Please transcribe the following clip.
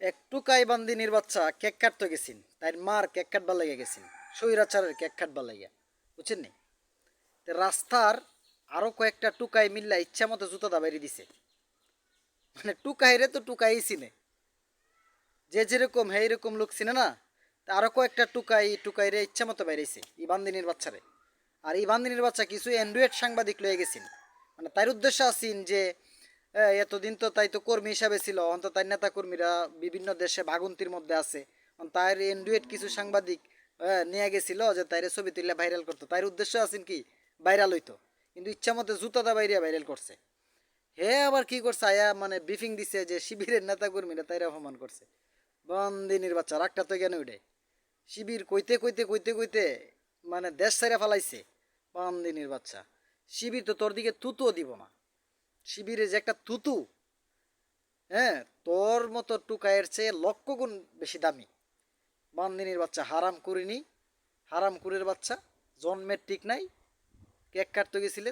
এক টুকাই বান্দিনীর বাচ্চা কেক কাটতে গেছেন। তাই মার কেক কাটবার লেগে গেছিন। সৈরাচারের কেক কাটবার লাগিয়া। বুঝছেন নি? রাস্তার আরও কয়েকটা টুকাই মিল্লা ইচ্ছা মতো জুতা দাবাইরি দিছে। মানে টুকাইরে তো টুকাই চিনে। যে যেরকম হে এরকম লোক চিনে না, তা আরও কয়েকটা টুকাই টুকাইরে ইচ্ছা মতো বাইরেছে ই বান্দিনীর বাচ্চারে আর এই বান্দিনীর বাচ্চা কিছু অ্যান্ড্রয়েড সাংবাদিক লয়ে গেছেন। মানে তার উদ্দেশ্য আছেন যে এতদিন তো তাই তো কর্মী হিসাবে ছিল। অন্ত তাই নেতা কর্মীরা বিভিন্ন দেশে ভাগন্তির মধ্যে আছে। তার অ্যান্ড্রয়েড কিছু সাংবাদিক নিয়ে গেছিল যে তাইরে ছবি তুলে ভাইরাল করতো। তার উদ্দেশ্য আছেন কি? ভাইরাল হইতো। কিন্তু ইচ্ছা মতো জুতাদা বাইরিয়া ভাইরাল করছে। হে আবার কি করছে? আয়া মানে ব্রিফিং দিছে যে শিবিরের নেতা কর্মীরা তাইরা অপমান করছে। বন্দিনীর বাচ্চা রাগটা তো কেন উঠে শিবির কইতে কইতে কইতে কইতে মানে দেশ ছেড়ে ফেলাইছে। বন্দিনীর বাচ্চা শিবির তো তোর দিকে তুতুও দিব না। শিবিরে যে একটা তুতু হ্যাঁ তোর মতো টুকায়ের চেয়ে লক্ষ গুণ বেশি দামি। বান্দিনীর বাচ্চা হারাম করিনি হারাম কুরের বাচ্চা, জন্মের ঠিক নাই, কেক কাটতে গেছিলে